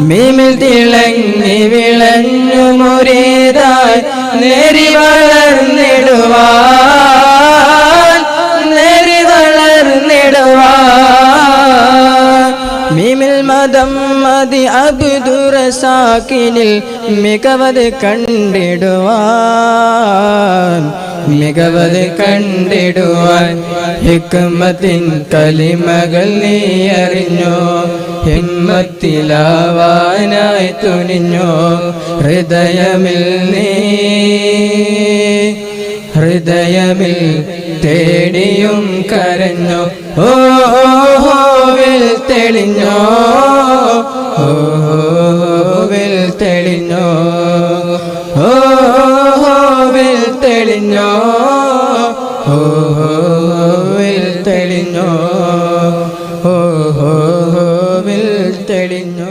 മീമിൽ തിളങ്ങി വിളഞ്ഞു മുരേതായി നേരി വളർന്നിടുവാൻ നേരി വളർന്നിടുവാൻ. മീമിൽ മതം മതി അബ്ദുറസാക്കിനിൽ മികവത് കണ്ടിടുവാൻ. മികവത് കണ്ടിടുവാൻ ഹിക്മത്തിൻ കലിമകൾ നീ അറിഞ്ഞോ ഹിമ്മത്തിലാവാനായി തുനിഞ്ഞോ ഹൃദയമിൽ നീ ഹൃദയമിൽ തേടിയും കരഞ്ഞോ ഓഹോവിൽ തെളിഞ്ഞോ ഓഹോവിൽ തെളിഞ്ഞോ ഓഹോവിൽ തെളിഞ്ഞോ? ഓഹോവിൽ തെളിഞ്ഞോ? ഓഹോവിൽ തെളിഞ്ഞോ?